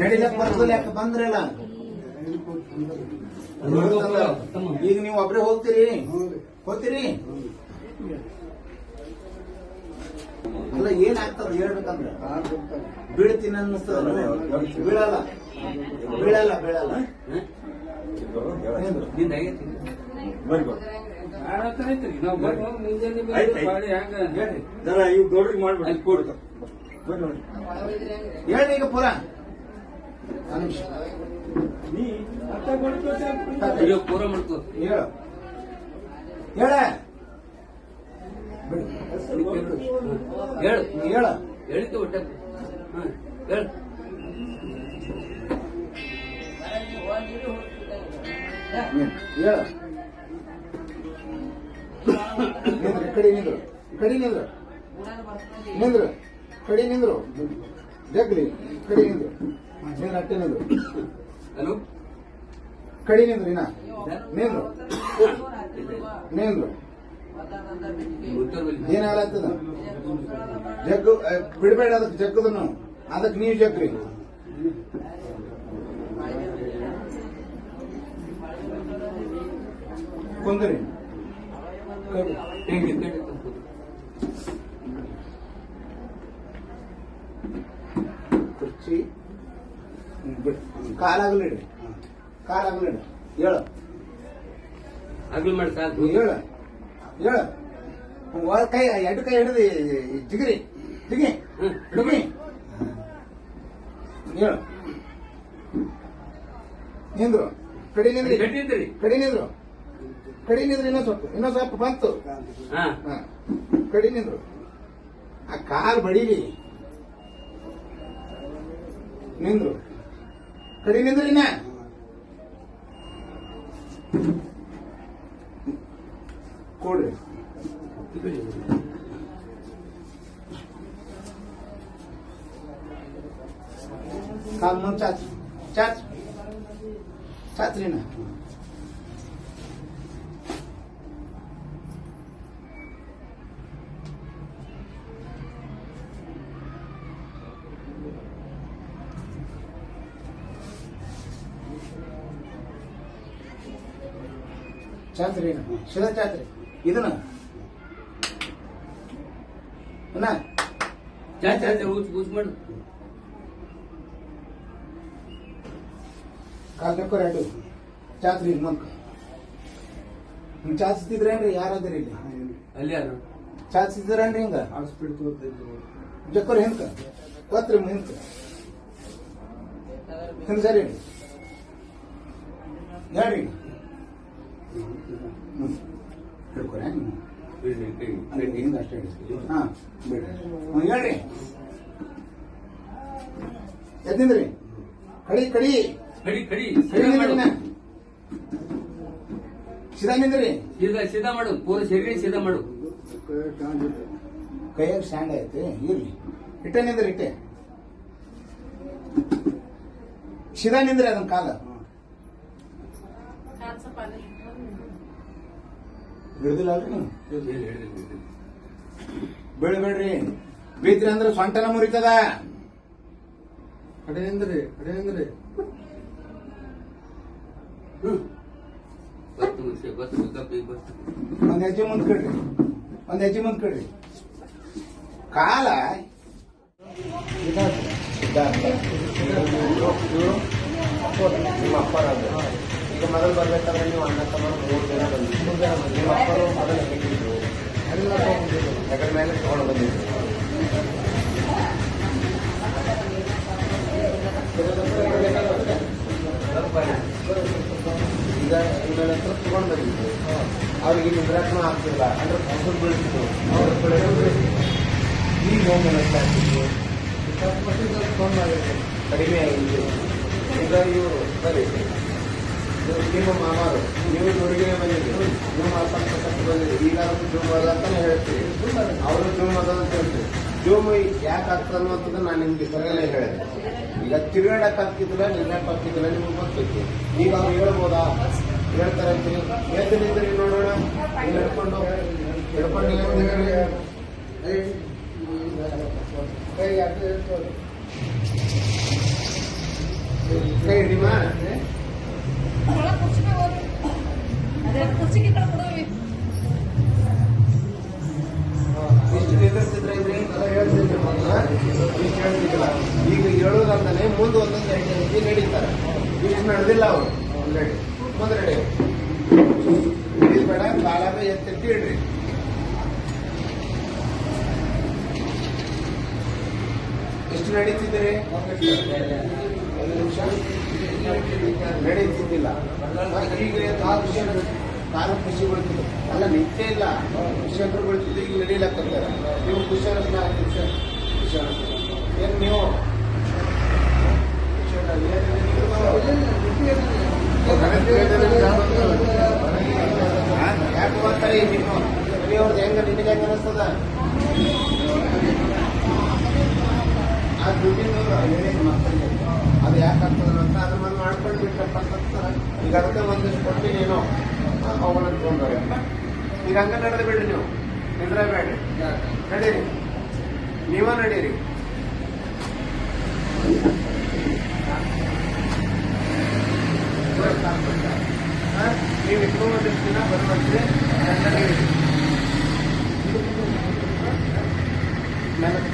ನಡಿಲಕ್ ಬರ್ತದಲ್ಲ ಯಾಕೆ ಬಂದ್ರಲ್ಲ. ಈಗ ನೀವು ಒಬ್ರೇ ಹೋಗ್ತೀರಿ? ಹೋಗ್ತೀರಿ? ಅಲ್ಲ ಏನ್ ಆಗ್ತದ ಹೇಳ್ಬೇಕಂದ್ರೆ? ಬೀಳ್ತೀನಿ ಅನ್ನಿಸ್ತದ ಬೀಳಲ್ಲ. ಬೀಳಲ್ಲ ಬೀಳಲ್ಲ. ಏನು? ಇವ್ ದೊಡ್ಡರಿಗೆ ಮಾಡ್ಬಿಡಿ ಅಲ್ಲಿ ಕೊಡು. ಬರ್ರಿ ಬರ್ರಿ. ಹೇಳ್ರಿ ಈಗ ಪೂರ. ನೀ ಪೂರ ಮಾಡ್ಕೋ ಹೇಳು ಹೇಳ. ಹೇಳು ಹೇಳ ಹೇಳಿದ್ದು ಒಟ್ಟ ಹಾ ಹೇಳು ಹೇಳ ಕಡೆ ನಿಂದ್ರು. ಕಡಿ ನಿಂದ್ರು. ನಿಂದ್ರು. ಕಡೆ ನಿಂದ್ರು. ಜಗ್ಲಿ ಕಡಿ ನಿಂದ್ರು. ಜನ ಅಟ್ಟೆ ನಿಂದ್ರು. ಹಲೋ ಕಡೆ ನಿಂದ್ರು ಇನ್ನ. ನಿಂದ್ರು. ನಿಂದ್ರು. ಏನಾಗ್ತದ ಜಗ್ ಜಗ್ಗು ಬಿಡ್ಬೇಡ ಅದಕ್ಕೆ ಜಗ್ಗದನು ಅದಕ್ಕೆ ನೀವು ಜಗ್ರಿ ಕುಂದ್ರಿ. ಹಿಂಗೆ. ಕುರ್ಚಿ. ಕಾಲಾಗಲಿ ಇಡಿ. ಕಾಲಾಗಲಿಡಿ ಕಾಲಾಗಲಿಡಿ ಹೇಳು. ಆಗಲಿ ಮಾಡಿ ಸಾಕು. ಹೇಳು. ಹೇಳು. ಕೈ ಎರಡು ಕೈ ಹಿಡಿದು ಜಿಗಿರಿ. ಜಿಗಿ. ಹಿಡುಗಿ ಹೇಳು. ನಿಂದ್ರು. ಕಡಿ ನಿಂದ್ರಿ. ಕಡಿ ನಿಂದ್ರು. ಕಡಿ ನಿಂದ್ರು ಇನ್ನೊಂದ್ ಸ್ವಲ್ಪ ಇನ್ನೊಂದ್ ಸ್ವಲ್ಪ ಬಂತು. ಹಾ. ಹ. ಕಡಿ ನಿಂದ್ರು ಆ ಕಾಲ್ ಬಡೀಲಿ. ನಿಂದ್ರು. ಕಡಿ ನಿಂದ್ರಿ ಇನ್ನ. ಕೊಡ್ರಿ. ಕಾಲ್ ಮುಂದ್ ಚಾಚ್ ಚಾಚ್. ಚಾಚ್ರಿ ನಾ ಚಾಚ್ರಿ ನಾ ಶಿದ ಚಾಚ್ರಿ ಇದನ್ನ? ಅಣ್ಣ ಚಾತ್ರಿ ಚಾ ಚಾ ಊಚ್ ಊಚ್ ಮಾಡು. ಕಾಲ್ ಬೇಕು ಎರಡು. ಇಲ್ಲಿ ಮುಂದ್ಕ ಹಿಂಗ್ ಚಾಚಿಸ್ತಿದ್ರೇನ್ರಿ ಯಾರಾದ್ರಿ ಇಲ್ಲಿ? ಅಲ್ಲಿ ಯಾರು? ಚಾಚ್ತಿದ್ರೇನ್ರಿ ಹಿಂಗ? ಜಕ್ಕರ್ ಹಿಂದ್ಕ ಕೊತ್ರಿ ಹಿಂದ್ಕ ಹಿಂದ್ ಸರಿ. ಹೇಳ್ರಿ. ಅಷ್ಟೇ ಹಾ ಹೇಳ್ರಿ ಎದ್ದಿಂದ್ರಿ ಕಡಿ ಕಡಿ ಕಡಿ ಕಡಿ ಸೀದಾ ನಿಂದ್ರಿ ಸೀದಾ ಮಾಡು ಪೂರ ಶರೀರ ಸೀದಾ ಮಾಡು ಕೈಯಾಗ ಸ್ಯಾಂಡ್ ಐತೆ ಇರ್ಲಿ ಇಟ್ಟೆ ನಿಂದ್ರಿ ಇಟ್ಟೆ ಸಿದಾ ನಿಂದ್ರೆ ಅದನ್ನ ಕಾಲ ಹಿಡ್ದಿಲ್ಲ ಅಲ್ರಿ. ಬೀಳ್ಬೇಡ್ರಿ ಬಿದ್ರಿ ಅಂದ್ರೆ ಸೊಂಟನ ಮುರಿತದ. ಕಡೆಯಿಂದ್ರಿ ಕಡೆಯಿಂದ್ರಿ. ಒಂದ್ ಹೆಜ್ಜೆ ಮುಂದ್ ಕಡ್ರಿ. ಒಂದ್ ಹೆಜ್ಜೆ ಮುಂದ್ ಕಡ್ರಿ. ಕಾಲ. ನಿಮ್ಮ ಅಪ್ಪರಾದ್ರು ಈಗ ಮೊದಲು ಬರ್ಬೇಕಾದ್ರೆ ನೀವು ಅಣ್ಣ ತಮ್ಮ ಮೂರು ಜನ ಬಂದಿದ್ರು ಮೂರು ಜನ ಬಂದಿದ್ರು. ನಿಮ್ಮ ಮೊದಲು ಹೇಗಿದ್ರು ಎಲ್ಲ ಹೆಗಲ ಮೇಲೆ ತಗೊಂಡು ಬಂದಿದ್ರು. ಈಗ ಇವ್ರ ಹತ್ರ ತಗೊಂಡು ಬಂದಿದ್ರು. ಅವ್ರಿಗೆ ನಿದ್ರಾತ್ಮ ಆಗ್ತಿಲ್ಲ. ಅಂದ್ರೆ ಫಸಲು ಬೀಳ್ತಿತ್ತು ಅವ್ರ ಈಗ ಹೋಗಿ ಆಗ್ತಿತ್ತು ಕಡಿಮೆ ಆಗಿದೆ. ಈಗ ಇವರು ಇದು ನಿಮ್ಮ ಮಾಮಾರು ನೀವು ಹುಡುಗಿನೇ ಬಂದಿದ್ದೀರಿ ನಿಮ್ಮ ಅಸಂತೋಷಕ್ಕೆ ಬಂದಿದ್ದೀರಿ ಈಗ ಜೂಮ್ ಅದ ಅಂತಾನೆ ಹೇಳ್ತೀವಿ ಅವರು ಜೂಮ್ ಅದ ಅಂತ ಹೇಳ್ತೀವಿ ಜೂಮ್ ಯಾಕೆ ಆಗ್ತದೆ ಅನ್ನೋದನ್ನ ನಾನು ನಿಮ್ಗೆ ಸರಿಯಲ್ಲೇ ಹೇಳಿದೆ ಈಗ ತಿರುಗಾಡಕ್ ಆಗ್ತಿದ್ದಿಲ್ಲ ನಿಲ್ಲಕ್ ಆಗ್ತಿದ್ದಿಲ್ಲ ನಿಮ್ಗೆ ಗೊತ್ತೈತಿ ಈಗ ಅವ್ರು ಹೇಳ್ಬೋದಾ ಹೇಳ್ತಾರೆ ಅಂತೀರಿ ಎದ್ದು ನಿಂತ್ರಿ ನೋಡೋಣ ಹಿಡ್ಕೊಂಡು ಹಿಡ್ಕೊಂಡು ಅಂತ ಹೇಳಿ ಕೈ ಯಾಕೆ ಇರ್ತದೆ. ಇಷ್ಟು ಎಲ್ಲ ಹೇಳ್ತಿದ್ರು ಮೊದ್ಲು. ಇಷ್ಟು ಹೇಳ್ತಿದ್ದಿಲ್ಲ. ಈಗ ಹೇಳೋದಂತಾನೆ ಮುಂದೆ ಒಂದೊಂದು ಹೆಜ್ಜೆ ನಡೀತಾರೆ. ಇಷ್ಟು ನಡೆದಿಲ್ಲ ಅವರು ಆಲ್ರೆಡಿ ಮುಂದೆ ರೆಡಿ ಬೇಡ ಕಾಲಾಗ ಎತ್ತೆತ್ತಿ ಇಡ್ರಿ. ಎಷ್ಟು ಒಂದು ನಿಮಿಷ. ನಡೀತಿದ್ದಿಲ್ಲ. ಈಗ ಕಾಲು ಖುಷಿ ಕಾಲು ಖುಷಿ ಬೀಳ್ತಿದ್ದು ಅಲ್ಲ ನಿಂತೇ ಇಲ್ಲ. ಖುಷಿ ಅಂದ್ರೆ ಬೀಳ್ತಿದ್ದು ಈಗ ನಡೀಲಕ್ಕಂತಾರೆ ನೀವು ಖುಷಿ ಅನ್ನಿಸ್ತಾ ಖುಷಿ ಖುಷಿ ಅನ್ನಿಸ್ತದೆ ಏನು ನೀವು? ಯಾಕೆ ನೀವು ಹೆಂಗ ನಿನಗೆ ಹೆಂಗ ಅನಿಸ್ತದ? ಆ ದುಡ್ಡಿನ ಅದು ಯಾಕೆ ಆಗ್ತದೆ ಅಂತ ಅದ್ರ ಮೇಲೆ ಮಾಡ್ಕೊಂಡು ಬಿಟ್ಟಪ್ಪ ಅಂತ ಈಗ ಅದಕ್ಕೆ ಒಂದಿಷ್ಟು ಕೊಡ್ತೀನಿ ನೀನು పోవాలనుకుంటారు ಈಗ ಹಂಗಂತ ನಡೆದು ಬಿಡ್ರಿ ನೀವು ನಿದ್ರೆ ಬೇಡ್ರಿ ನಡೀರಿ ನೀವ ನಡೀರಿ ನೀವು ಇಟ್ಕೊಂಡು ದಿನ ಬರುವಂತೆ ನನ್ನ